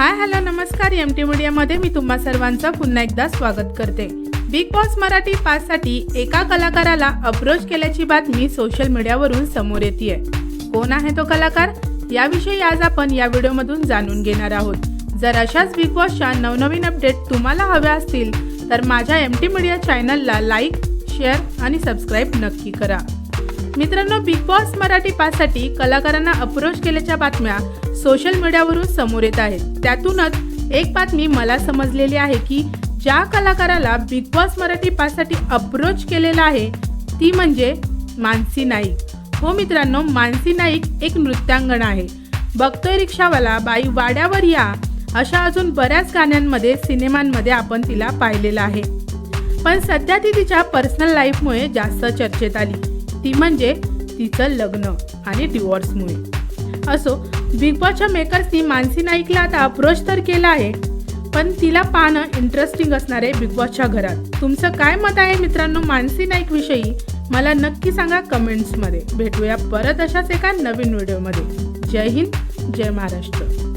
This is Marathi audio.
हाय हॅलो नमस्कार. एम टी मीडियामध्ये मी तुम्हा सर्वांचं पुन्हा एकदा स्वागत करते. बिग बॉस मराठी पाचसाठी एका कलाकाराला अप्रोच केल्याची बातमी सोशल मीडियावरून समोर येते कोण आहे तो कलाकार? याविषयी आज आपण या व्हिडिओमधून जाणून घेणार आहोत. जर अशाच बिग बॉसच्या नवनवीन अपडेट तुम्हाला हव्या असतील तर माझ्या एम टी मीडिया चॅनलला लाईक शेअर आणि सबस्क्राईब नक्की करा. मित्रांनो बिग बॉस मराठी पाससाठी कलाकारांना अप्रोच केल्याच्या बातम्या सोशल मीडियावरून समोर येत आहेत. त्यातूनच एक बातमी मला समजलेली आहे की ज्या कलाकाराला बिग बॉस मराठी पाससाठी अप्रोच केलेला आहे ती म्हणजे मानसी नाईक. हो मित्रांनो मानसी नाईक एक नृत्यांगण आहे. बघतोय रिक्षावाला बाई वाड्यावर या. अशा अजून बऱ्याच गाण्यांमध्ये सिनेमांमध्ये आपण तिला पाहिलेलं आहे. पण सध्या ती तिच्या पर्सनल लाईफमुळे जास्त चर्चेत आली. ती म्हणजे तिचं लग्न आणि डिवॉर्समुळे असो बिग बॉसच्या मेकर्सनी मानसी नाईकला आता अप्रोच तर केला आहे पण तिला पाहणं इंटरेस्टिंग असणार आहे बिग बॉसच्या घरात. तुमचं काय मत आहे मित्रांनो मानसी नाईक विषयी मला नक्की सांगा कमेंट्समध्ये भेटूया परत अशाच एका नवीन व्हिडिओमध्ये जय हिंद जय महाराष्ट्र.